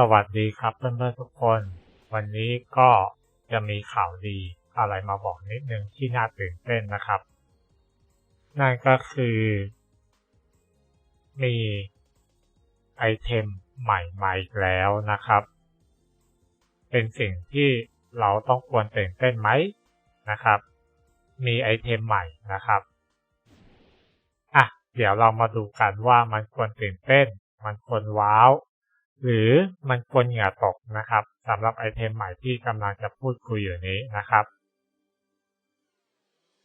สวัสดีครับเพื่อนๆทุกคน วันนี้ก็จะมีข่าวดีอะไรมาบอกนิดนึงที่น่าตื่นเต้นนะครับ นั่นก็คือ มีไอเทมใหม่มาอีกแล้วนะครับ เป็นสิ่งที่เราต้องควรตื่นเต้นไหมนะครับ มีไอเทมใหม่นะครับอะเดี๋ยวเรามาดูกันว่ามันควรตื่นเต้น มันควรว้าว หรือมันควรเหงื่อตกนะครับสำหรับไอเทมใหม่ที่กำลังจะพูดคุยอยู่นี้นะครับ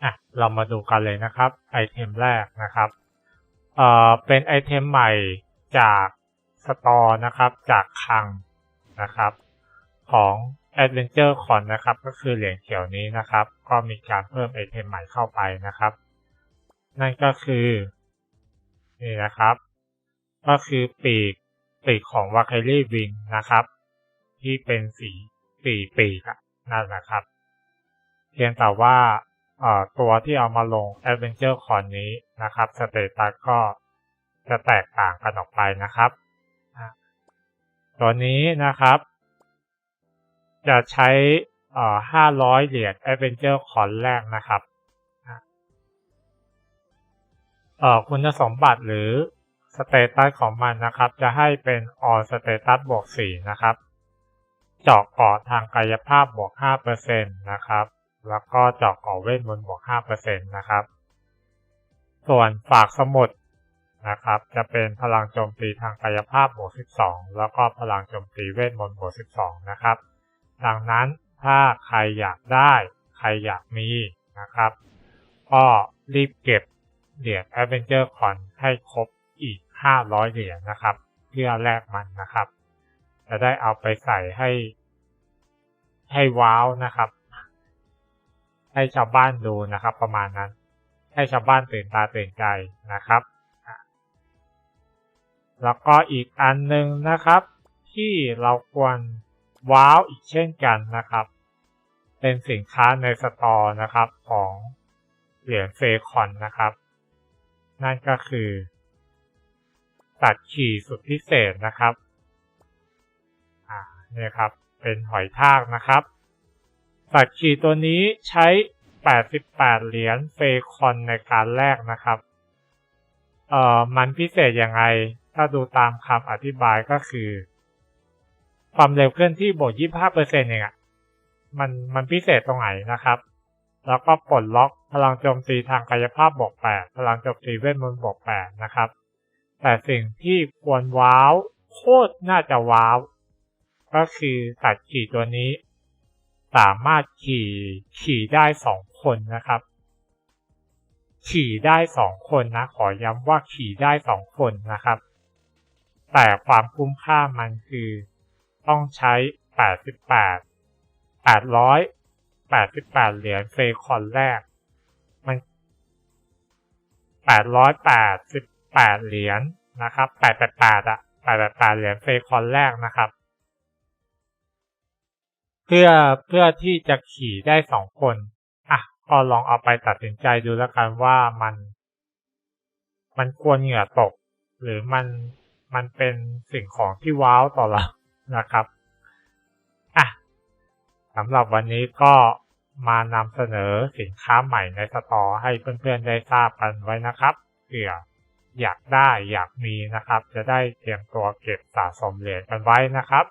อะเรามาดูกันเลยนะครับไอเทมแรกนะครับเอ่อเป็นไอเทมใหม่จากสตอร์นะครับจากคลังนะครับของ Adventure Con นะครับก็คือเหรียญเขียวนี้นะครับ ก็มีการเพิ่มไอเทมใหม่เข้าไปนะครับ นั่นก็คือนี่นะครับ ก็คือปีก ปีกของวา k คลี่วิงนะครับ ที่เป็นสีปีปีกนั่นแหละครับ เพียงแต่ว่าตัวที่เอามาลง Adventure Con นี้นะครับสเตตัสก็จะแตกต่างกันออกไปนะครับ ตัวนี้นะครับ จะใช้500เหรียญ Adventure Con แรกนะครับคุณสมบัติหรือ สเตตัสของมันนะครับ จะให้เป็น all status บวก4นะครับ เจาะเกาะทางกายภาพบวก5%นะครับ แล้วก็เจาะเกาะเวทมนต์บวก5%นะครับ ส่วนฝากสมุดนะครับ จะเป็นพลังโจมตีทางกายภาพบวก12 แล้วก็พลังโจมตีเวทมนต์บวก12 นะครับ ดังนั้นถ้าใครอยากได้ ใครอยากมีนะครับ ก็รีบเก็บเหรียญ Avenger Con ให้ครบ อีก 500 เหรียญนะครับ เพื่อแลกมันนะครับ จะได้เอาไปใส่ให้ ให้ว้าวนะครับ ให้ชาวบ้านดูนะครับ ประมาณนั้น ให้ชาวบ้านตื่นตาตื่นใจนะครับ แล้วก็อีกอันหนึ่งนะครับ ที่เราควรว้าวอีกเช่นกันนะครับ เป็นสินค้าในสตอร์นะครับของเหรียญเฟคอนนะครับ นั่นก็คือ ตัดขี่สุดพิเศษนะครับอ่าเนี่ยครับ เป็นหอยทากนะครับตัดขี่ตัวนี้ใช้ 88 เหรียญเฟคอนในการแลกนะครับ เอ่อ มันพิเศษยังไง ถ้าดูตามคำอธิบายก็คือ ความเร็วเคลื่อนที่บวก 25%เองอะมันมันพิเศษตรงไหนนะครับ แล้วก็ปลดล็อกพลังโจมตีทางกายภาพบวก8พลังโจมตีเวทมนต์บวก8นะครับ แต่สิ่งที่ควรว้าวโคตรน่าจะว้าว ก็คือสัตว์ขี่ตัวนี้ สามารถขี่ขี่ได้สองคนนะครับ ขี่ได้สองคนนะ ขอย้ำว่าขี่ได้สองคนนะครับ แต่ความคุ้มค่ามันคือ ต้องใช้ 88 888 เหรียญเฟคอนแรก มัน 880 แปดเหรียญนะครับแปดแปดแปดอะแปดแปดแปดเหรียญเฟคอนแรกนะครับ เพื่อเพื่อที่จะขี่ได้สองคนอะก็ลองเอาไปตัดสินใจดูแล้วกันว่ามัน มันควรเหงื่อตก หรือมันมันเป็นสิ่งของที่ว้าวต่อเรานะครับอะสำหรับวันนี้ก็มานำเสนอสินค้าใหม่ในสตอให้เพื่อนๆได้ทราบกันไว้นะครับเผื่อ อยากได้อยากมีนะครับ จะได้เตรียมตัวเก็บสะสมเหรียญกันไว้นะครับ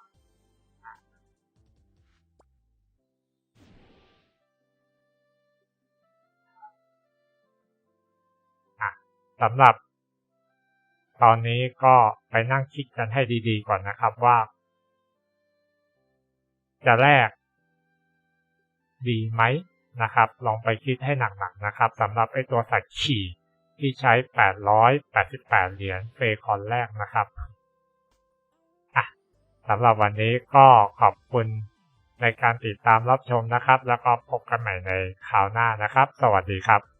สำหรับ ตอนนี้ก็ไปนั่งคิดกันให้ดีๆก่อนนะครับว่า จะแลกดีไหมนะครับ ลองไปคิดให้หนักๆนะครับสำหรับไอ้ตัวสัตว์ขี่ ที่ใช้ 888 เหรียญเฟคอนแรกนะครับสำหรับวันนี้ก็ขอบคุณในการติดตามรับชมนะครับ แล้วก็พบกันใหม่ในคราวหน้านะครับ สวัสดีครับ